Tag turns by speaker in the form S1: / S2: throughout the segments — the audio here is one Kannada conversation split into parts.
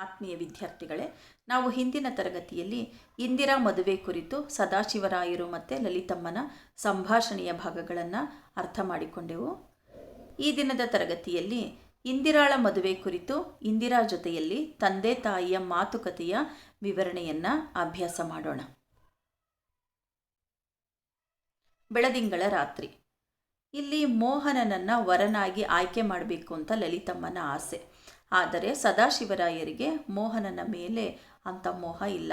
S1: ಆತ್ಮೀಯ ವಿದ್ಯಾರ್ಥಿಗಳೇ, ನಾವು ಹಿಂದಿನ ತರಗತಿಯಲ್ಲಿ ಇಂದಿರಾ ಮದುವೆ ಕುರಿತು ಸದಾಶಿವರಾಯರು ಮತ್ತು ಲಲಿತಮ್ಮನ ಸಂಭಾಷಣೆಯ ಭಾಗಗಳನ್ನು ಅರ್ಥ ಮಾಡಿಕೊಂಡೆವು. ಈ ದಿನದ ತರಗತಿಯಲ್ಲಿ ಇಂದಿರಾಳ ಮದುವೆ ಕುರಿತು ಇಂದಿರಾ ಜೊತೆಯಲ್ಲಿ ತಂದೆ ತಾಯಿಯ ಮಾತುಕತೆಯ ವಿವರಣೆಯನ್ನು ಅಭ್ಯಾಸ ಮಾಡೋಣ. ಬೆಳದಿಂಗಳ ರಾತ್ರಿ. ಇಲ್ಲಿ ಮೋಹನನನ್ನು ವರನಾಗಿ ಆಯ್ಕೆ ಮಾಡಬೇಕು ಅಂತ ಲಲಿತಮ್ಮನ ಆಸೆ. ಆದರೆ ಸದಾಶಿವರಾಯರಿಗೆ ಮೋಹನನ ಮೇಲೆ ಅಂಥ ಮೋಹ ಇಲ್ಲ.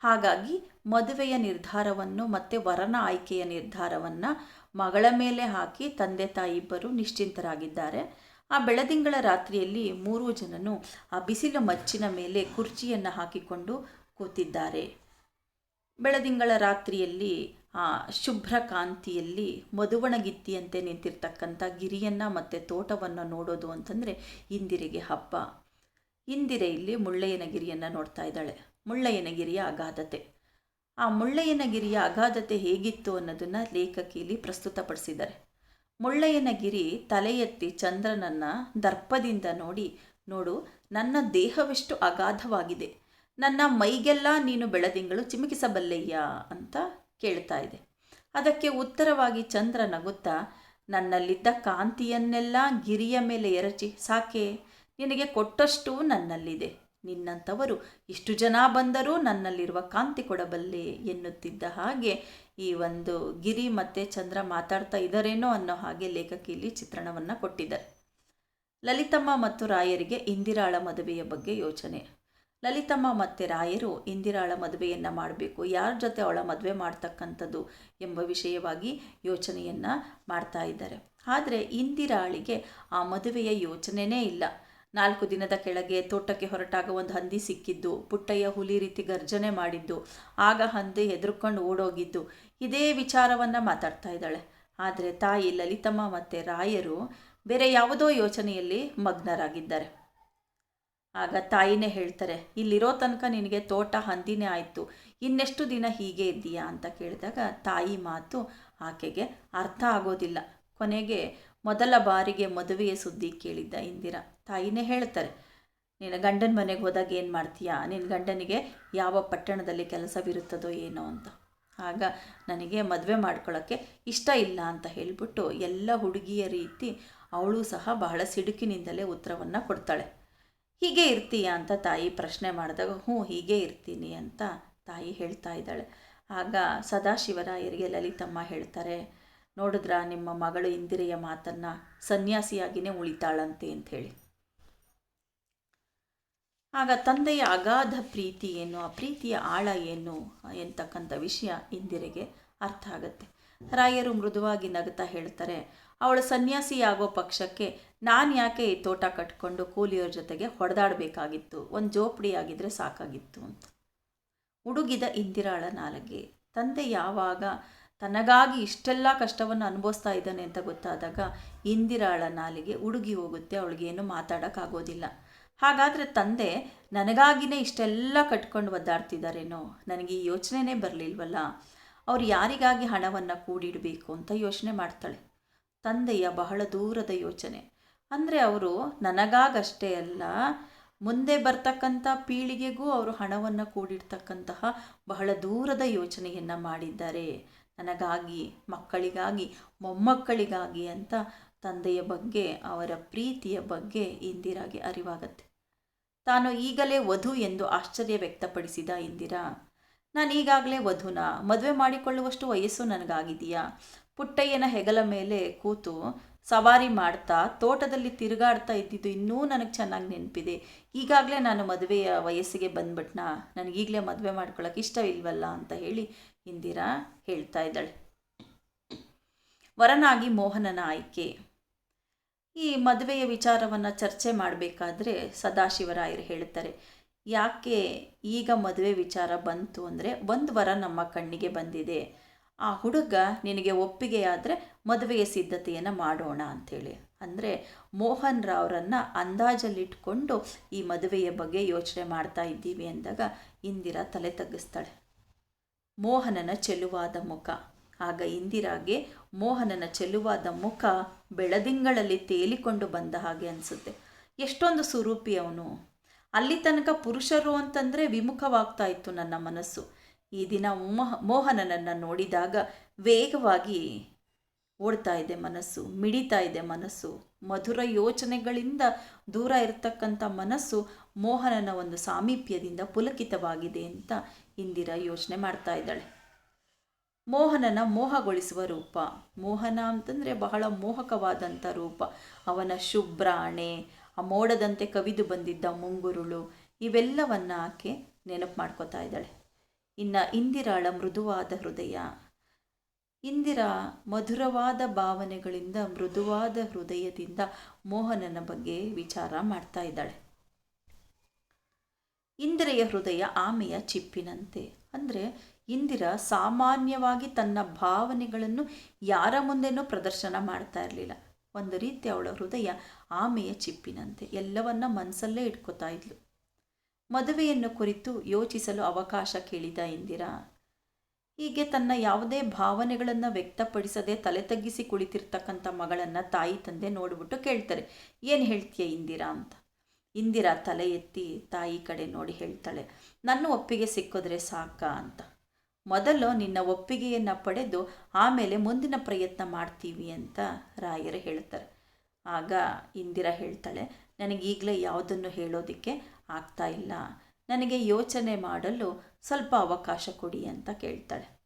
S1: ಹಾಗಾಗಿ ಮದುವೆಯ ನಿರ್ಧಾರವನ್ನು ಮತ್ತು ವರನ ಆಯ್ಕೆಯ ನಿರ್ಧಾರವನ್ನು ಮಗಳ ಮೇಲೆ ಹಾಕಿ ತಂದೆ ತಾಯಿ ಇಬ್ಬರು ನಿಶ್ಚಿಂತರಾಗಿದ್ದಾರೆ. ಆ ಬೆಳದಿಂಗಳ ರಾತ್ರಿಯಲ್ಲಿ ಮೂರು ಜನನು ಆ ಬಿಸಿಲ ಮಚ್ಚಿನ ಮೇಲೆ ಕುರ್ಚಿಯನ್ನು ಹಾಕಿಕೊಂಡು ಕೂತಿದ್ದಾರೆ. ಬೆಳದಿಂಗಳ ರಾತ್ರಿಯಲ್ಲಿ ಶುಭ್ರ ಕಾಂತಿಯಲ್ಲಿ ಮಧುವಣಗಿತ್ತಿಯಂತೆ ನಿಂತಿರ್ತಕ್ಕಂಥ ಗಿರಿಯನ್ನು ಮತ್ತು ತೋಟವನ್ನು ನೋಡೋದು ಅಂತಂದರೆ ಇಂದಿರೆಗೆ ಹಬ್ಬ. ಇಂದಿರೆ ಇಲ್ಲಿ ಮುಳ್ಳಯ್ಯನಗಿರಿಯನ್ನು ನೋಡ್ತಾ ಇದ್ದಾಳೆ. ಮುಳ್ಳಯ್ಯನಗಿರಿಯ ಅಗಾಧತೆ. ಆ ಮುಳ್ಳಯ್ಯನಗಿರಿಯ ಅಗಾಧತೆ ಹೇಗಿತ್ತು ಅನ್ನೋದನ್ನು ಲೇಖಕಿಯಲ್ಲಿ ಪ್ರಸ್ತುತಪಡಿಸಿದ್ದಾರೆ. ಮುಳ್ಳಯ್ಯನಗಿರಿ ತಲೆ ಎತ್ತಿ ಚಂದ್ರನನ್ನು ದರ್ಪದಿಂದ ನೋಡಿ, ನೋಡು, ನನ್ನ ದೇಹವೆಷ್ಟು ಅಗಾಧವಾಗಿದೆ. ನನ್ನ ಮೈಗೆಲ್ಲ ನೀನು ಬೆಳದಿಂಗಳು ಚಿಮುಕಿಸಬಲ್ಲೆಯ್ಯ ಅಂತ ಕೇಳ್ತಾ ಇದೆ. ಅದಕ್ಕೆ ಉತ್ತರವಾಗಿ ಚಂದ್ರ ನಗುತ್ತಾ, ನನ್ನಲ್ಲಿದ್ದ ಕಾಂತಿಯನ್ನೆಲ್ಲ ಗಿರಿಯ ಮೇಲೆ ಎರಚಿ, ಸಾಕೆ, ನಿನಗೆ ಕೊಟ್ಟಷ್ಟು ನನ್ನಲ್ಲಿದೆ. ನಿನ್ನಂಥವರು ಇಷ್ಟು ಜನ ಬಂದರೂ ನನ್ನಲ್ಲಿರುವ ಕಾಂತಿ ಕೊಡಬಲ್ಲೆ ಎನ್ನುತ್ತಿದ್ದ ಹಾಗೆ ಈ ಒಂದು ಗಿರಿ ಮತ್ತು ಚಂದ್ರ ಮಾತಾಡ್ತಾ ಇದ್ದಾರೇನೋ ಅನ್ನೋ ಹಾಗೆ ಲೇಖಕಿಯಲ್ಲಿ ಚಿತ್ರಣವನ್ನು ಕೊಟ್ಟಿದ್ದಾರೆ. ಲಲಿತಮ್ಮ ಮತ್ತು ರಾಯರಿಗೆ ಇಂದಿರಾಳ ಮದುವೆಯ ಬಗ್ಗೆ ಯೋಚನೆ. ಲಲಿತಮ್ಮ ಮತ್ತು ರಾಯರು ಇಂದಿರಾಳ ಮದುವೆಯನ್ನು ಮಾಡಬೇಕು. ಯಾರ ಜೊತೆ ಅವಳ ಮದುವೆ ಮಾಡ್ತಕ್ಕಂಥದ್ದು ಎಂಬ ವಿಷಯವಾಗಿ ಯೋಚನೆಯನ್ನು ಮಾಡ್ತಾ ಇದ್ದಾರೆ. ಆದರೆ ಇಂದಿರಾಳಿಗೆ ಆ ಮದುವೆಯ ಯೋಚನೆಯೇ ಇಲ್ಲ. ನಾಲ್ಕು ದಿನದ ಕೆಳಗೆ ತೋಟಕ್ಕೆ ಹೊರಟಾಗ ಒಂದು ಹಂದಿ ಸಿಕ್ಕಿದ್ದು, ಪುಟ್ಟಯ್ಯ ಹುಲಿ ರೀತಿ ಗರ್ಜನೆ ಮಾಡಿದ್ದು, ಆಗ ಹಂದಿ ಹೆದರ್ಕೊಂಡು ಓಡೋಗಿದ್ದು, ಇದೇ ವಿಚಾರವನ್ನು ಮಾತಾಡ್ತಾ ಇದ್ದಾಳೆ. ಆದರೆ ತಾಯಿ ಲಲಿತಮ್ಮ ಮತ್ತು ರಾಯರು ಬೇರೆ ಯಾವುದೋ ಯೋಚನೆಯಲ್ಲಿ ಮಗ್ನರಾಗಿದ್ದಾರೆ. ಆಗ ತಾಯಿನೇ ಹೇಳ್ತಾರೆ, ಇಲ್ಲಿರೋ ತನಕ ನಿನಗೆ ತೋಟ ಹಂದಿನೇ ಆಯಿತು. ಇನ್ನೆಷ್ಟು ದಿನ ಹೀಗೆ ಇದ್ದೀಯಾ? ಅಂತ ಕೇಳಿದಾಗ ತಾಯಿ ಮಾತು, ಆಕೆಗೆ ಅರ್ಥ ಆಗೋದಿಲ್ಲ. ಕೊನೆಗೆ ಮೊದಲ ಬಾರಿಗೆ ಮದುವೆಯ ಸುದ್ದಿ ಕೇಳಿದ್ದ ಇಂದಿರಾ. ತಾಯಿನೇ ಹೇಳ್ತಾರೆ, ನಿನ್ನ ಗಂಡನ ಮನೆಗೆ ಹೋದಾಗ ಏನು ಮಾಡ್ತೀಯಾ? ನಿನ್ನ ಗಂಡನಿಗೆ ಯಾವ ಪಟ್ಟಣದಲ್ಲಿ ಕೆಲಸವಿರುತ್ತದೋ ಏನೋ ಅಂತ. ಆಗ ನನಗೆ ಮದುವೆ ಮಾಡ್ಕೊಳ್ಳೋಕ್ಕೆ ಇಷ್ಟ ಇಲ್ಲ ಅಂತ ಹೇಳಿಬಿಟ್ಟು ಎಲ್ಲ ಹುಡುಗಿಯ ರೀತಿ ಅವಳು ಸಹ ಬಹಳ ಸಿಡುಕಿನಿಂದಲೇ ಉತ್ತರವನ್ನು ಕೊಡ್ತಾಳೆ. ಹೀಗೆ ಇರ್ತೀಯ ಅಂತ ತಾಯಿ ಪ್ರಶ್ನೆ ಮಾಡಿದಾಗ, ಹ್ಞೂ, ಹೀಗೆ ಇರ್ತೀನಿ ಅಂತ ತಾಯಿ ಹೇಳ್ತಾ ಇದ್ದಾಳೆ. ಆಗ ಸದಾಶಿವರಾಯರಿಗೆ ಲಲಿತಮ್ಮ ಹೇಳ್ತಾರೆ, ನೋಡಿದ್ರ, ನಿಮ್ಮ ಮಗಳು ಇಂದಿರೆಯ ಮಾತನ್ನು ಸನ್ಯಾಸಿಯಾಗಿಯೇ ಉಳಿತಾಳಂತೆ ಅಂಥೇಳಿ ಆಗ ತಂದೆಯ ಅಗಾಧ ಪ್ರೀತಿ ಏನು, ಆ ಪ್ರೀತಿಯ ಆಳ ಏನು, ಎಂತಕ್ಕಂಥ ವಿಷಯ ಇಂದಿರೆಗೆ ಅರ್ಥ ಆಗುತ್ತೆ. ರಾಯರು ಮೃದುವಾಗಿ ನಗುತ್ತಾ ಹೇಳ್ತಾರೆ, ಅವಳು ಸನ್ಯಾಸಿಯಾಗೋ ಪಕ್ಷಕ್ಕೆ ನಾನು ಯಾಕೆ ಈ ತೋಟ ಕಟ್ಕೊಂಡು ಕೂಲಿಯವ್ರ ಜೊತೆಗೆ ಹೊಡೆದಾಡಬೇಕಾಗಿತ್ತು? ಒಂದು ಜೋಪಡಿ ಆಗಿದ್ರೆ ಸಾಕಾಗಿತ್ತು ಅಂತ. ಹುಡುಗಿದ ಇಂದಿರಾಳ ನಾಲಗೆ, ತಂದೆ ಯಾವಾಗ ತನಗಾಗಿ ಇಷ್ಟೆಲ್ಲ ಕಷ್ಟವನ್ನು ಅನುಭವಿಸ್ತಾ ಇದ್ದಾನೆ ಅಂತ ಗೊತ್ತಾದಾಗ ಇಂದಿರಾಳ ನಾಲಿಗೆ ಹುಡುಗಿ ಹೋಗುತ್ತೆ, ಅವಳಿಗೇನು ಮಾತಾಡೋಕ್ಕಾಗೋದಿಲ್ಲ. ಹಾಗಾದರೆ ತಂದೆ ನನಗಾಗಿನೇ ಇಷ್ಟೆಲ್ಲ ಕಟ್ಕೊಂಡು ಒದ್ದಾಡ್ತಿದ್ದಾರೇನೋ? ನನಗೆ ಈ ಯೋಚನೆನೇ ಬರಲಿಲ್ವಲ್ಲ? ಅವ್ರು ಯಾರಿಗಾಗಿ ಹಣವನ್ನು ಕೂಡಿಡಬೇಕು ಅಂತ ಯೋಚನೆ ಮಾಡ್ತಾಳೆ. ತಂದೆಯ ಬಹಳ ದೂರದ ಯೋಚನೆ. ಅಂದರೆ ಅವರು ನನಗಾಗಷ್ಟೇ ಅಲ್ಲ, ಮುಂದೆ ಬರ್ತಕ್ಕಂಥ ಪೀಳಿಗೆಗೂ ಅವರು ಹಣವನ್ನು ಕೂಡಿಡ್ತಕ್ಕಂತಹ ಬಹಳ ದೂರದ ಯೋಚನೆಯನ್ನು ಮಾಡಿದ್ದಾರೆ. ನನಗಾಗಿ, ಮಕ್ಕಳಿಗಾಗಿ, ಮೊಮ್ಮಕ್ಕಳಿಗಾಗಿ ಅಂತ ತಂದೆಯ ಬಗ್ಗೆ, ಅವರ ಪ್ರೀತಿಯ ಬಗ್ಗೆ ಇಂದಿರಾಗೆ ಅರಿವಾಗತ್ತೆ. ತಾನು ಈಗಲೇ ವಧು ಎಂದು ಆಶ್ಚರ್ಯ ವ್ಯಕ್ತಪಡಿಸಿದ ಇಂದಿರಾ ನಾನು ಈಗಾಗಲೇ ವಧುನ, ಮದುವೆ ಮಾಡಿಕೊಳ್ಳುವಷ್ಟು ವಯಸ್ಸು ನನಗಾಗಿದೆಯಾ? ಪುಟ್ಟಯ್ಯನ ಹೆಗಲ ಮೇಲೆ ಕೂತು ಸವಾರಿ ಮಾಡ್ತಾ ತೋಟದಲ್ಲಿ ತಿರುಗಾಡ್ತಾ ಇದ್ದಿದ್ದು ಇನ್ನೂ ನನಗೆ ಚೆನ್ನಾಗಿ ನೆನಪಿದೆ. ಈಗಾಗಲೇ ನಾನು ಮದುವೆಯ ವಯಸ್ಸಿಗೆ ಬಂದ್ಬಿಟ್ನಾ ನನಗೀಗಲೇ ಮದುವೆ ಮಾಡ್ಕೊಳ್ಳೋಕೆ ಇಷ್ಟವಿಲ್ವಲ್ಲ ಅಂತ ಹೇಳಿ ಇಂದಿರಾ ಹೇಳ್ತಾ ಇದ್ದಾಳೆ. ವರನಾಗಿ ಮೋಹನನ ಆಯ್ಕೆ. ಈ ಮದುವೆಯ ವಿಚಾರವನ್ನು ಚರ್ಚೆ ಮಾಡಬೇಕಾದ್ರೆ ಸದಾಶಿವರಾಯರು ಹೇಳ್ತಾರೆ. ಯಾಕೆ ಈಗ ಮದುವೆ ವಿಚಾರ ಬಂತು ಅಂದರೆ ಒಂದು ವರ ನಮ್ಮ ಕಣ್ಣಿಗೆ ಬಂದಿದೆ. ಆ ಹುಡುಗ ನಿನಗೆ ಒಪ್ಪಿಗೆಯಾದರೆ ಮದುವೆಯ ಸಿದ್ಧತೆಯನ್ನು ಮಾಡೋಣ ಅಂಥೇಳಿ ಅಂದರೆ ಮೋಹನ್ ರಾವ್ರನ್ನು ಅಂದಾಜಲ್ಲಿಟ್ಕೊಂಡು ಈ ಮದುವೆಯ ಬಗ್ಗೆ ಯೋಚನೆ ಮಾಡ್ತಾ ಇದ್ದೀವಿ ಅಂದಾಗ ಇಂದಿರಾ ತಲೆ ತಗ್ಗಿಸ್ತಾಳೆ. ಮೋಹನನ ಚೆಲುವಾದ ಮುಖ. ಆಗ ಇಂದಿರಾಗೆ ಮೋಹನನ ಚೆಲುವಾದ ಮುಖ ಬೆಳದಿಂಗಳಲ್ಲಿ ತೇಲಿಕೊಂಡು ಬಂದ ಹಾಗೆ ಅನಿಸುತ್ತೆ. ಎಷ್ಟೊಂದು ಸುರೂಪಿ ಅವನು. ಅಲ್ಲಿ ತನಕ ಪುರುಷರು ಅಂತಂದರೆ ವಿಮುಖವಾಗ್ತಾ ಇತ್ತು ನನ್ನ ಮನಸ್ಸು. ಈ ದಿನ ಮೋಹ ಮೋಹನನನ್ನು ನೋಡಿದಾಗ ವೇಗವಾಗಿ ಓಡ್ತಾ ಇದೆ ಮನಸ್ಸು, ಮಿಡಿತಾ ಇದೆ ಮನಸ್ಸು. ಮಧುರ ಯೋಚನೆಗಳಿಂದ ದೂರ ಇರತಕ್ಕಂಥ ಮನಸ್ಸು ಮೋಹನನ ಒಂದು ಸಾಮೀಪ್ಯದಿಂದ ಪುಲಕಿತವಾಗಿದೆ ಅಂತ ಇಂದಿರಾ ಯೋಚನೆ ಮಾಡ್ತಾ ಇದ್ದಾಳೆ. ಮೋಹನನ ಮೋಹಗೊಳಿಸುವ ರೂಪ. ಮೋಹನ ಅಂತಂದರೆ ಬಹಳ ಮೋಹಕವಾದಂಥ ರೂಪ. ಅವನ ಶುಭ್ರಾಣೆ ಆ ಮೋಡದಂತೆ ಕವಿದು ಬಂದಿದ್ದ ಮುಂಗುರುಳು ಇವೆಲ್ಲವನ್ನ ಆಕೆ ನೆನಪು ಮಾಡ್ಕೋತಾ ಇದ್ದಾಳೆ. ಇನ್ನು ಇಂದಿರಾಳ ಮೃದುವಾದ ಹೃದಯ. ಇಂದಿರಾ ಮಧುರವಾದ ಭಾವನೆಗಳಿಂದ ಮೃದುವಾದ ಹೃದಯದಿಂದ ಮೋಹನನ ಬಗ್ಗೆ ವಿಚಾರ ಮಾಡ್ತಾ ಇದ್ದಾಳೆ. ಇಂದಿರೆಯ ಹೃದಯ ಆಮೆಯ ಚಿಪ್ಪಿನಂತೆ. ಅಂದರೆ ಇಂದಿರ ಸಾಮಾನ್ಯವಾಗಿ ತನ್ನ ಭಾವನೆಗಳನ್ನು ಯಾರ ಮುಂದೆನೂ ಪ್ರದರ್ಶನ ಮಾಡ್ತಾ ಇರಲಿಲ್ಲ. ಒಂದು ರೀತಿ ಅವಳ ಹೃದಯ ಆಮೆಯ ಚಿಪ್ಪಿನಂತೆ ಎಲ್ಲವನ್ನ ಮನಸ್ಸಲ್ಲೇ ಇಟ್ಕೋತಾ ಇದ್ಲು. ಮದುವೆಯನ್ನು ಕುರಿತು ಯೋಚಿಸಲು ಅವಕಾಶ ಕೇಳಿದ ಇಂದಿರಾ, ಹೀಗೆ ತನ್ನ ಯಾವುದೇ ಭಾವನೆಗಳನ್ನು ವ್ಯಕ್ತಪಡಿಸದೆ ತಲೆ ತಗ್ಗಿಸಿ ಕುಳಿತಿರ್ತಕ್ಕಂಥ ಮಗಳನ್ನು ತಾಯಿ ತಂದೆ ನೋಡಿಬಿಟ್ಟು ಕೇಳ್ತಾರೆ, ಏನು ಹೇಳ್ತೀಯ ಇಂದಿರಾ? ಅಂತ. ಇಂದಿರಾ ತಲೆ ಎತ್ತಿ ತಾಯಿ ಕಡೆ ನೋಡಿ ಹೇಳ್ತಾಳೆ, ನನ್ನ ಒಪ್ಪಿಗೆ ಸಿಕ್ಕಿದ್ರೆ ಸಾಕಾ? ಅಂತ. ಮೊದಲು ನಿನ್ನ ಒಪ್ಪಿಗೆಯನ್ನು ಪಡೆದು ಆಮೇಲೆ ಮುಂದಿನ ಪ್ರಯತ್ನ ಮಾಡ್ತೀವಿ ಅಂತ ರಾಯರು ಹೇಳ್ತಾರೆ. ಆಗ ಇಂದಿರಾ ಹೇಳ್ತಾಳೆ ನನಗೀಗಲೇ ಯಾವುದನ್ನು ಹೇಳೋದಕ್ಕೆ ಆಗ್ತಾ ಇಲ್ಲ. ನನಗೆ ಯೋಚನೆ ಮಾಡಲು ಸ್ವಲ್ಪ ಅವಕಾಶ ಕೊಡಿ ಅಂತ ಕೇಳ್ತಾಳೆ.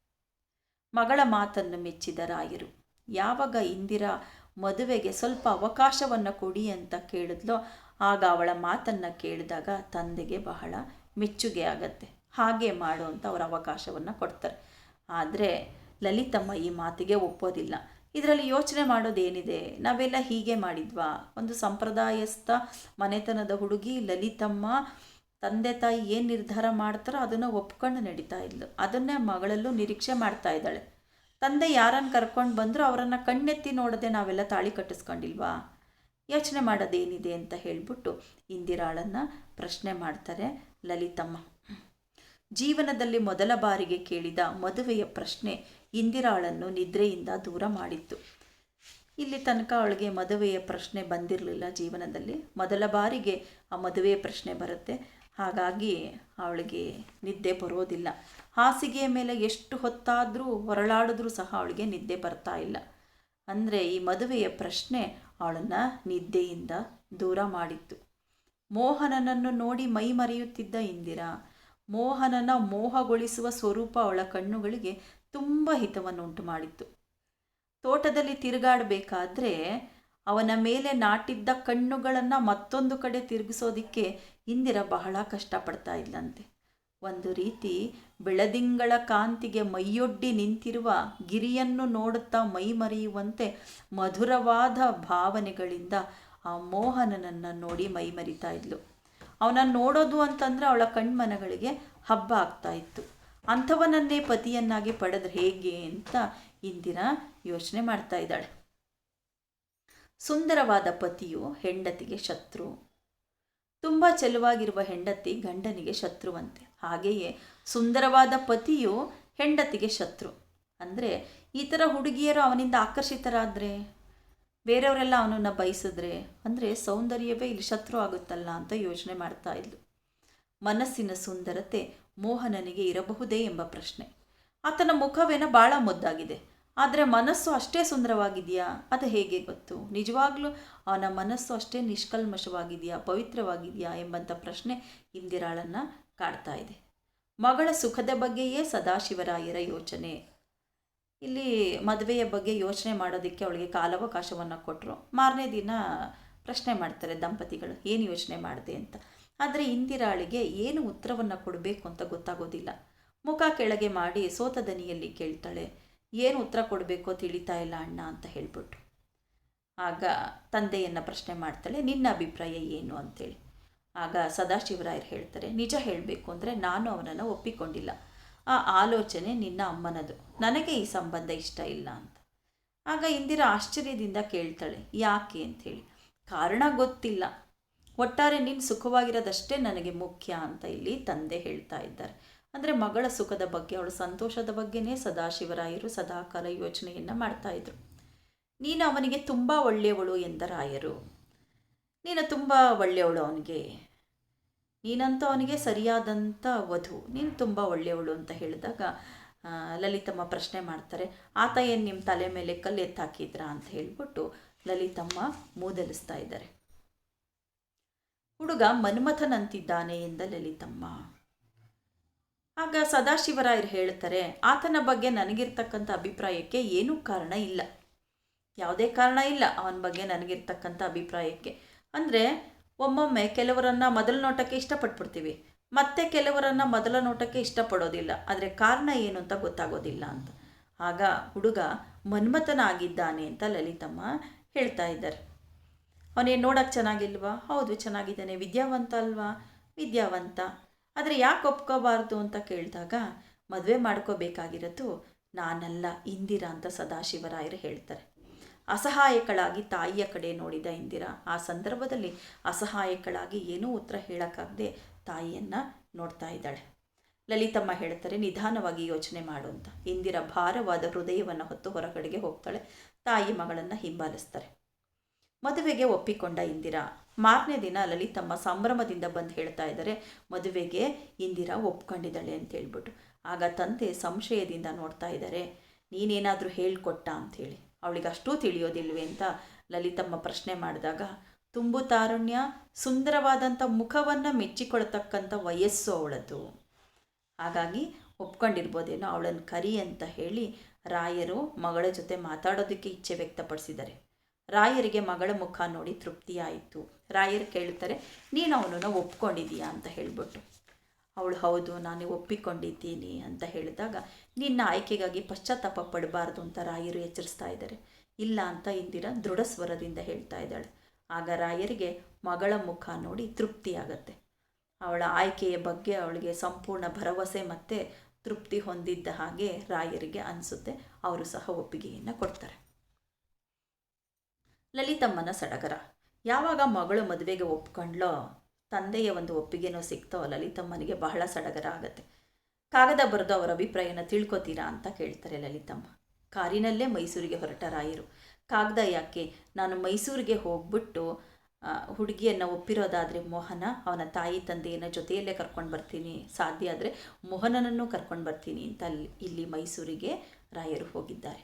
S1: ಮಗಳ ಮಾತನ್ನು ಮೆಚ್ಚಿದ ರಾಯರು, ಯಾವಾಗ ಇಂದಿರಾ ಮದುವೆಗೆ ಸ್ವಲ್ಪ ಅವಕಾಶವನ್ನು ಕೊಡಿ ಅಂತ ಕೇಳಿದ್ಲೋ, ಆಗ ಅವಳ ಮಾತನ್ನು ಕೇಳಿದಾಗ ತಂದೆಗೆ ಬಹಳ ಮೆಚ್ಚುಗೆ ಆಗತ್ತೆ. ಹಾಗೆ ಮಾಡು ಅಂತ ಅವರ ಅವಕಾಶವನ್ನು ಕೊಡ್ತಾರೆ. ಆದರೆ ಲಲಿತಮ್ಮ ಈ ಮಾತಿಗೆ ಒಪ್ಪೋದಿಲ್ಲ. ಇದರಲ್ಲಿ ಯೋಚನೆ ಮಾಡೋದೇನಿದೆ? ನಾವೆಲ್ಲ ಹೀಗೆ ಮಾಡಿದ್ವಾ? ಒಂದು ಸಂಪ್ರದಾಯಸ್ಥ ಮನೆತನದ ಹುಡುಗಿ ಲಲಿತಮ್ಮ ತಂದೆ ತಾಯಿ ಏನು ನಿರ್ಧಾರ ಮಾಡ್ತಾರೋ ಅದನ್ನು ಒಪ್ಕೊಂಡು ನಡೀತಾ ಇದ್ಲು. ಅದನ್ನೇ ಮಗಳಲ್ಲೂ ನಿರೀಕ್ಷೆ ಮಾಡ್ತಾ ಇದ್ದಾಳೆ. ತಂದೆ ಯಾರನ್ನು ಕರ್ಕೊಂಡು ಬಂದರೂ ಅವರನ್ನು ಕಣ್ಣೆತ್ತಿ ನೋಡದೆ ನಾವೆಲ್ಲ ತಾಳಿ ಕಟ್ಟಿಸ್ಕೊಂಡಿಲ್ವಾ? ಯೋಚನೆ ಮಾಡೋದೇನಿದೆ ಅಂತ ಹೇಳಿಬಿಟ್ಟು ಇಂದಿರಾಳನ್ನು ಪ್ರಶ್ನೆ ಮಾಡ್ತಾರೆ ಲಲಿತಮ್ಮ. ಜೀವನದಲ್ಲಿ ಮೊದಲ ಬಾರಿಗೆ ಕೇಳಿದ ಮದುವೆಯ ಪ್ರಶ್ನೆ ಇಂದಿರಾಳನ್ನು ನಿದ್ರೆಯಿಂದ ದೂರ ಮಾಡಿತ್ತು. ಇಲ್ಲಿ ತನಕ ಅವಳಿಗೆ ಮದುವೆಯ ಪ್ರಶ್ನೆ ಬಂದಿರಲಿಲ್ಲ ಜೀವನದಲ್ಲಿ. ಮೊದಲ ಬಾರಿಗೆ ಆ ಮದುವೆಯ ಪ್ರಶ್ನೆ ಬರುತ್ತೆ. ಹಾಗಾಗಿ ಅವಳಿಗೆ ನಿದ್ದೆ ಬರೋದಿಲ್ಲ. ಹಾಸಿಗೆಯ ಮೇಲೆ ಎಷ್ಟು ಹೊತ್ತಾದರೂ ಹೊರಳಾಡಿದ್ರೂ ಸಹ ಅವಳಿಗೆ ನಿದ್ದೆ ಬರ್ತಾ ಇಲ್ಲ. ಅಂದರೆ ಈ ಮದುವೆಯ ಪ್ರಶ್ನೆ ಅವಳನ್ನು ನಿದ್ದೆಯಿಂದ ದೂರ ಮಾಡಿತ್ತು. ಮೋಹನನನ್ನು ನೋಡಿ ಮೈ ಮರೆಯುತ್ತಿದ್ದ ಇಂದಿರಾ ಮೋಹನನ ಮೋಹಗೊಳಿಸುವ ಸ್ವರೂಪ ಅವಳ ಕಣ್ಣುಗಳಿಗೆ ತುಂಬ ಹಿತವನ್ನುಂಟು ಮಾಡಿತ್ತು. ತೋಟದಲ್ಲಿ ತಿರುಗಾಡಬೇಕಾದ್ರೆ ಅವನ ಮೇಲೆ ನಾಟಿದ್ದ ಕಣ್ಣುಗಳನ್ನು ಮತ್ತೊಂದು ಕಡೆ ತಿರುಗಿಸೋದಿಕ್ಕೆ ಇಂದಿರ ಬಹಳ ಕಷ್ಟಪಡ್ತಾ ಇದ್ಲಂತೆ. ಒಂದು ರೀತಿ ಬೆಳದಿಂಗಳ ಕಾಂತಿಗೆ ಮೈಯೊಡ್ಡಿ ನಿಂತಿರುವ ಗಿರಿಯನ್ನು ನೋಡುತ್ತಾ ಮೈ ಮರೆಯುವಂತೆ ಮಧುರವಾದ ಭಾವನೆಗಳಿಂದ ಆ ಮೋಹನನನ್ನು ನೋಡಿ ಮೈ ಮರಿತಾ ಇದ್ಲು. ಅವನನ್ನು ನೋಡೋದು ಅಂತಂದರೆ ಅವಳ ಕಣ್ಮನಗಳಿಗೆ ಹಬ್ಬ ಆಗ್ತಾ ಇತ್ತು. ಅಂಥವನನ್ನೇ ಪತಿಯನ್ನಾಗಿ ಪಡೆದ್ರೆ ಹೇಗೆ ಅಂತ ಇಂದಿನ ಯೋಚನೆ ಮಾಡ್ತಾ ಇದ್ದಾಳೆ. ಸುಂದರವಾದ ಪತಿಯು ಹೆಂಡತಿಗೆ ಶತ್ರು. ತುಂಬ ಚೆಲುವಾಗಿರುವ ಹೆಂಡತಿ ಗಂಡನಿಗೆ ಶತ್ರುವಂತೆ. ಹಾಗೆಯೇ ಸುಂದರವಾದ ಪತಿಯು ಹೆಂಡತಿಗೆ ಶತ್ರು. ಅಂದರೆ ಈ ಥರ ಹುಡುಗಿಯರು ಅವನಿಂದ ಆಕರ್ಷಿತರಾದರೆ? ಬೇರೆಯವರೆಲ್ಲ ಅವನನ್ನು ಬಯಸಿದ್ರೆ, ಅಂದರೆ ಸೌಂದರ್ಯವೇ ಇಲ್ಲಿ ಶತ್ರು ಆಗುತ್ತಲ್ಲ ಅಂತ ಯೋಚನೆ ಮಾಡ್ತಾ ಇದ್ಲು. ಮನಸ್ಸಿನ ಸುಂದರತೆ ಮೋಹನನಿಗೆ ಇರಬಹುದೇ ಎಂಬ ಪ್ರಶ್ನೆ. ಆತನ ಮುಖವೇನ ಭಾಳ ಮುದ್ದಾಗಿದೆ. ಆದರೆ ಮನಸ್ಸು ಅಷ್ಟೇ ಸುಂದರವಾಗಿದೆಯಾ? ಅದು ಹೇಗೆ ಗೊತ್ತು? ನಿಜವಾಗ್ಲೂ ಅವನ ಮನಸ್ಸು ಅಷ್ಟೇ ನಿಷ್ಕಲ್ಮಶವಾಗಿದೆಯಾ, ಪವಿತ್ರವಾಗಿದೆಯಾ ಎಂಬಂಥ ಪ್ರಶ್ನೆ ಇಂದಿರಾಳನ್ನು ಕಾಡ್ತಾ ಇದೆ. ಮಗಳ ಸುಖದ ಬಗ್ಗೆಯೇ ಸದಾಶಿವರಾಯರ ಯೋಚನೆ. ಇಲ್ಲಿ ಮದುವೆಯ ಬಗ್ಗೆ ಯೋಚನೆ ಮಾಡೋದಕ್ಕೆ ಅವಳಿಗೆ ಕಾಲಾವಕಾಶವನ್ನು ಕೊಟ್ಟರು ಮಾರನೇ ದಿನ ಪ್ರಶ್ನೆ ಮಾಡ್ತಾರೆ ದಂಪತಿಗಳು, ಏನು ಯೋಚನೆ ಮಾಡಿದೆ? ಅಂತ. ಆದರೆ ಇಂದಿರಾಳಿಗೆ ಏನು ಉತ್ತರವನ್ನು ಕೊಡಬೇಕು ಅಂತ ಗೊತ್ತಾಗೋದಿಲ್ಲ. ಮುಖ ಕೆಳಗೆ ಮಾಡಿ ಸೋತ ದನಿಯಲ್ಲಿ ಕೇಳ್ತಾಳೆ, ಏನು ಉತ್ತರ ಕೊಡಬೇಕೋ ತಿಳಿತಾ ಇಲ್ಲ ಅಣ್ಣ, ಅಂತ ಹೇಳ್ಬಿಟ್ರು. ಆಗ ತಂದೆಯನ್ನು ಪ್ರಶ್ನೆ ಮಾಡ್ತಾಳೆ, ನಿನ್ನ ಅಭಿಪ್ರಾಯ ಏನು? ಅಂತೇಳಿ ಆಗ ಸದಾಶಿವರಾಯರು ಹೇಳ್ತಾರೆ, ನಿಜ ಹೇಳಬೇಕು ಅಂದರೆ ನಾನು ಅವನನ್ನು ಒಪ್ಪಿಕೊಂಡಿಲ್ಲ. ಆ ಆಲೋಚನೆ ನಿನ್ನ ಅಮ್ಮನದು. ನನಗೆ ಈ ಸಂಬಂಧ ಇಷ್ಟ ಇಲ್ಲ ಅಂತ. ಆಗ ಇಂದಿರಾ ಆಶ್ಚರ್ಯದಿಂದ ಕೇಳ್ತಾಳೆ, ಯಾಕೆ? ಅಂಥೇಳಿ ಕಾರಣ ಗೊತ್ತಿಲ್ಲ. ಒಟ್ಟಾರೆ ನೀನು ಸುಖವಾಗಿರೋದಷ್ಟೇ ನನಗೆ ಮುಖ್ಯ ಅಂತ ಇಲ್ಲಿ ತಂದೆ ಹೇಳ್ತಾ ಇದ್ದಾರೆ. ಅಂದರೆ ಮಗಳ ಸುಖದ ಬಗ್ಗೆ, ಅವಳ ಸಂತೋಷದ ಬಗ್ಗೆನೇ ಸದಾಶಿವರಾಯರು ಸದಾಕಾಲ ಯೋಚನೆಯನ್ನು ಮಾಡ್ತಾಯಿದ್ರು ನೀನು ಅವನಿಗೆ ತುಂಬ ಒಳ್ಳೆಯವಳು ಎಂದ ರಾಯರು. ನೀನು ತುಂಬ ಒಳ್ಳೆಯವಳು ಅವನಿಗೆ. ನೀನಂತೂ ಅವನಿಗೆ ಸರಿಯಾದಂಥ ವಧು, ನೀನು ತುಂಬ ಒಳ್ಳೆಯವಳು ಅಂತ ಹೇಳಿದಾಗ ಲಲಿತಮ್ಮ ಪ್ರಶ್ನೆ ಮಾಡ್ತಾರೆ, ಆತ ಏನು ನಿಮ್ಮ ತಲೆ ಮೇಲೆ ಕಲ್ಲು ಎತ್ತಾಕಿದ್ರಾ ಅಂತ ಹೇಳ್ಬಿಟ್ಟು ಲಲಿತಮ್ಮ ಮೂದಲಿಸ್ತಾ ಇದ್ದಾರೆ. ಹುಡುಗ ಮನ್ಮಥನಂತಿದ್ದಾನೆ ಎಂದ ಲಲಿತಮ್ಮ. ಆಗ ಸದಾಶಿವರಾಯರು ಹೇಳ್ತಾರೆ, ಆತನ ಬಗ್ಗೆ ನನಗಿರ್ತಕ್ಕಂಥ ಅಭಿಪ್ರಾಯಕ್ಕೆ ಏನೂ ಕಾರಣ ಇಲ್ಲ. ಯಾವುದೇ ಕಾರಣ ಇಲ್ಲ ಅವನ ಬಗ್ಗೆ ನನಗಿರ್ತಕ್ಕಂಥ ಅಭಿಪ್ರಾಯಕ್ಕೆ. ಅಂದರೆ ಒಮ್ಮೊಮ್ಮೆ ಕೆಲವರನ್ನು ಮೊದಲ ನೋಟಕ್ಕೆ ಇಷ್ಟಪಟ್ಬಿಡ್ತೀವಿ. ಮತ್ತೆ ಕೆಲವರನ್ನು ಮೊದಲ ನೋಟಕ್ಕೆ ಇಷ್ಟಪಡೋದಿಲ್ಲ. ಆದರೆ ಕಾರಣ ಏನು ಅಂತ ಗೊತ್ತಾಗೋದಿಲ್ಲ ಅಂತ. ಆಗ ಹುಡುಗ ಮನ್ಮಥನಾಗಿದ್ದಾನೆ ಅಂತ ಲಲಿತಮ್ಮ ಹೇಳ್ತಾ ಇದ್ದಾರೆ. ಅವನೇನು ನೋಡೋಕ್ಕೆ ಚೆನ್ನಾಗಿಲ್ವಾ? ಹೌದು, ಚೆನ್ನಾಗಿದ್ದಾನೆ. ವಿದ್ಯಾವಂತ ಅಲ್ವಾ? ವಿದ್ಯಾವಂತ. ಆದರೆ ಯಾಕೆ ಒಪ್ಕೋಬಾರ್ದು ಅಂತ ಕೇಳಿದಾಗ ಮದುವೆ ಮಾಡ್ಕೋಬೇಕಾಗಿರೋದು ನಾನಲ್ಲ, ಇಂದಿರಾ ಅಂತ ಸದಾಶಿವರಾಯರು ಹೇಳ್ತಾರೆ. ಅಸಹಾಯಕಳಾಗಿ ತಾಯಿಯ ಕಡೆ ನೋಡಿದ ಇಂದಿರಾ, ಆ ಸಂದರ್ಭದಲ್ಲಿ ಅಸಹಾಯಕಳಾಗಿ ಏನೂ ಉತ್ತರ ಹೇಳೋಕ್ಕಾಗದೆ ತಾಯಿಯನ್ನು ನೋಡ್ತಾ ಇದ್ದಾಳೆ. ಲಲಿತಮ್ಮ ಹೇಳ್ತಾರೆ, ನಿಧಾನವಾಗಿ ಯೋಚನೆ ಮಾಡು ಅಂತ. ಇಂದಿರಾ ಭಾರವಾದ ಹೃದಯವನ್ನು ಹೊತ್ತು ಹೊರಗಡೆಗೆ ಹೋಗ್ತಾಳೆ, ತಾಯಿ ಮಗಳನ್ನು ಹಿಂಬಾಲಿಸ್ತಾರೆ. ಮದುವೆಗೆ ಒಪ್ಪಿಕೊಂಡ ಇಂದಿರಾ, ಮಾರನೇ ದಿನ ಲಲಿತಮ್ಮ ಸಂಭ್ರಮದಿಂದ ಬಂದು ಹೇಳ್ತಾ ಇದ್ದಾರೆ, ಮದುವೆಗೆ ಇಂದಿರಾ ಒಪ್ಕೊಂಡಿದ್ದಾಳೆ ಅಂತ ಹೇಳ್ಬಿಟ್ಟು. ಆಗ ತಂದೆ ಸಂಶಯದಿಂದ ನೋಡ್ತಾ ಇದ್ದಾರೆ, ನೀನೇನಾದರೂ ಹೇಳಿಕೊಟ್ಟ ಅಂಥೇಳಿ ಅವಳಿಗೆ ಅಷ್ಟೂ ತಿಳಿಯೋದಿಲ್ವೇ ಅಂತ ಲಲಿತಮ್ಮ ಪ್ರಶ್ನೆ ಮಾಡಿದಾಗ, ತುಂಬು ತಾರುಣ್ಯ ಸುಂದರವಾದಂಥ ಮುಖವನ್ನು ಮೆಚ್ಚಿಕೊಳ್ತಕ್ಕಂಥ ವಯಸ್ಸು ಅವಳದು. ಹಾಗಾಗಿ ಒಪ್ಕೊಂಡಿರ್ಬೋದೇನೋ ಅವಳನ್ನು ಕರಿ ಅಂತ ಹೇಳಿ ರಾಯರು ಮಗಳ ಜೊತೆ ಮಾತಾಡೋದಕ್ಕೆ ಇಚ್ಛೆ ವ್ಯಕ್ತಪಡಿಸಿದ್ದಾರೆ. ರಾಯರಿಗೆ ಮಗಳ ಮುಖ ನೋಡಿ ತೃಪ್ತಿಯಾಯಿತು. ರಾಯರು ಕೇಳ್ತಾರೆ ನೀನು ಅವನನ್ನು ಒಪ್ಕೊಂಡಿದೀಯಾ ಅಂತ ಹೇಳ್ಬಿಟ್ಟು. ಅವಳು, ಹೌದು, ನಾನು ಒಪ್ಪಿಕೊಂಡಿದ್ದೀನಿ, ಅಂತ ಹೇಳಿದಾಗ, ನಿನ್ನ ಆಯ್ಕೆಗಾಗಿ ಪಶ್ಚಾತ್ತಾಪ ಪಡಬಾರ್ದು ಅಂತ ರಾಯರು ಎಚ್ಚರಿಸ್ತಾ ಇದ್ದಾರೆ. ಇಲ್ಲ ಅಂತ ಇಂದಿರ ದೃಢ ಸ್ವರದಿಂದ ಹೇಳ್ತಾ ಇದ್ದಾಳೆ. ಆಗ ರಾಯರಿಗೆ ಮಗಳ ಮುಖ ನೋಡಿ ತೃಪ್ತಿಯಾಗತ್ತೆ ಅವಳ ಆಯ್ಕೆಯ ಬಗ್ಗೆ ಅವಳಿಗೆ ಸಂಪೂರ್ಣ ಭರವಸೆ ಮತ್ತು ತೃಪ್ತಿ ಹೊಂದಿದ್ದ ಹಾಗೆ ರಾಯರಿಗೆ ಅನಿಸುತ್ತೆ. ಅವರು ಸಹ ಒಪ್ಪಿಗೆಯನ್ನು ಕೊಡ್ತಾರೆ. ಲಲಿತಮ್ಮನ ಸಡಗರ. ಯಾವಾಗ ಮಗಳು ಮದುವೆಗೆ ಒಪ್ಕೊಂಡ್ಲೋ ತಂದೆಯ ಒಂದು ಒಪ್ಪಿಗೆನೋ ಸಿಕ್ತೋ ಲಲಿತಮ್ಮನಿಗೆ ಬಹಳ ಸಡಗರ ಆಗತ್ತೆ ಕಾಗದ ಬರೆದು ಅವರ ಅಭಿಪ್ರಾಯನ ತಿಳ್ಕೊತೀರಾ ಅಂತ ಕೇಳ್ತಾರೆ ಲಲಿತಮ್ಮ. ಕಾರಿನಲ್ಲೇ ಮೈಸೂರಿಗೆ ಹೊರಟ ರಾಯರು ಕಾಗದ ಯಾಕೆ? ನಾನು ಮೈಸೂರಿಗೆ ಹೋಗ್ಬಿಟ್ಟು ಹುಡುಗಿಯನ್ನು ಒಪ್ಪಿರೋದಾದರೆ ಮೋಹನ, ಅವನ ತಾಯಿ ತಂದೆಯನ್ನು ಜೊತೆಯಲ್ಲೇ ಕರ್ಕೊಂಡು ಬರ್ತೀನಿ. ಸಾಧ್ಯ ಆದರೆ ಮೋಹನನನ್ನು ಕರ್ಕೊಂಡು ಬರ್ತೀನಿ ಅಂತ ಇಲ್ಲಿ ಮೈಸೂರಿಗೆ ರಾಯರು ಹೋಗಿದ್ದಾರೆ.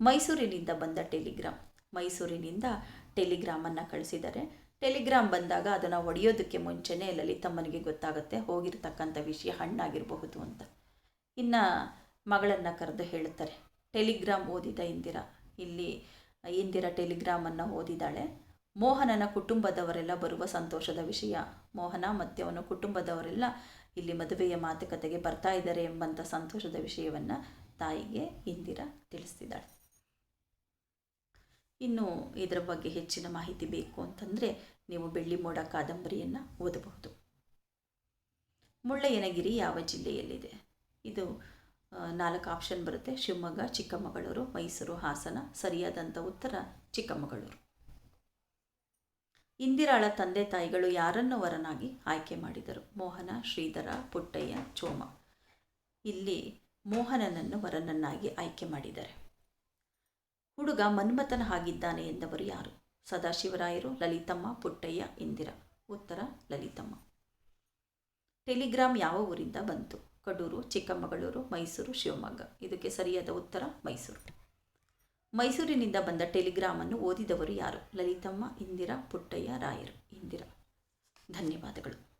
S1: ಮೈಸೂರಿನಿಂದ ಬಂದ ಟೆಲಿಗ್ರಾಮ್. ಮೈಸೂರಿನಿಂದ ಟೆಲಿಗ್ರಾಮನ್ನು ಕಳಿಸಿದ್ದಾರೆ. ಟೆಲಿಗ್ರಾಮ್ ಬಂದಾಗ ಅದನ್ನು ಒಡೆಯೋದಕ್ಕೆ ಮುಂಚೆನೇ ಲಲಿತಮ್ಮನಿಗೆ ಗೊತ್ತಾಗುತ್ತೆ, ಹೋಗಿರ್ತಕ್ಕಂಥ ವಿಷಯ ಹಣ್ಣಾಗಿರಬಹುದು ಅಂತ. ಇನ್ನು ಮಗಳನ್ನು ಕರೆದು ಹೇಳ್ತಾರೆ, ಟೆಲಿಗ್ರಾಮ್ ಓದಿದ ಇಂದಿರಾ? ಇಲ್ಲಿ ಇಂದಿರಾ ಟೆಲಿಗ್ರಾಮನ್ನು ಓದಿದಾಳೆ. ಮೋಹನನ ಕುಟುಂಬದವರೆಲ್ಲ ಬರುವ ಸಂತೋಷದ ವಿಷಯ. ಮೋಹನ ಮತ್ತು ಅವನ ಕುಟುಂಬದವರೆಲ್ಲ ಇಲ್ಲಿ ಮದುವೆಯ ಮಾತುಕತೆಗೆ ಬರ್ತಾ ಇದ್ದಾರೆ ಎಂಬಂಥ ಸಂತೋಷದ ವಿಷಯವನ್ನು ತಾಯಿಗೆ ಇಂದಿರಾ ತಿಳಿಸ್ತಿದ್ದಾಳೆ. ಇನ್ನು ಇದರ ಬಗ್ಗೆ ಹೆಚ್ಚಿನ ಮಾಹಿತಿ ಬೇಕು ಅಂತಂದರೆ ನೀವು ಬೆಳ್ಳಿ ಮೋಡ ಕಾದಂಬರಿಯನ್ನು ಓದಬಹುದು. ಮುಳ್ಳಯ್ಯನಗಿರಿ ಯಾವ ಜಿಲ್ಲೆಯಲ್ಲಿದೆ? ಇದು ನಾಲ್ಕು ಆಪ್ಷನ್ ಬರುತ್ತೆ. ಶಿವಮೊಗ್ಗ, ಚಿಕ್ಕಮಗಳೂರು, ಮೈಸೂರು, ಹಾಸನ. ಸರಿಯಾದಂಥ ಉತ್ತರ ಚಿಕ್ಕಮಗಳೂರು. ಇಂದಿರಾಳ ತಂದೆ ತಾಯಿಗಳು ಯಾರನ್ನು ವರನಾಗಿ ಆಯ್ಕೆ ಮಾಡಿದರು? ಮೋಹನ, ಶ್ರೀಧರ, ಪುಟ್ಟಯ್ಯ, ಚೋಮ. ಇಲ್ಲಿ ಮೋಹನನನ್ನು ವರನನ್ನಾಗಿ ಆಯ್ಕೆ ಮಾಡಿದ್ದಾರೆ. ಹುಡುಗ ಮನ್ಮಥನ ಆಗಿದ್ದಾನೆ ಎಂದವರು ಯಾರು? ಸದಾಶಿವರಾಯರು, ಲಲಿತಮ್ಮ, ಪುಟ್ಟಯ್ಯ, ಇಂದಿರ. ಉತ್ತರ, ಲಲಿತಮ್ಮ. ಟೆಲಿಗ್ರಾಮ್ ಯಾವ ಊರಿಂದ ಬಂತು? ಕಡೂರು, ಚಿಕ್ಕಮಗಳೂರು, ಮೈಸೂರು, ಶಿವಮೊಗ್ಗ. ಇದಕ್ಕೆ ಸರಿಯಾದ ಉತ್ತರ, ಮೈಸೂರು. ಮೈಸೂರಿನಿಂದ ಬಂದ ಟೆಲಿಗ್ರಾಮನ್ನು ಓದಿದವರು ಯಾರು? ಲಲಿತಮ್ಮ, ಇಂದಿರಾ, ಪುಟ್ಟಯ್ಯ, ರಾಯರು. ಇಂದಿರಾ. ಧನ್ಯವಾದಗಳು.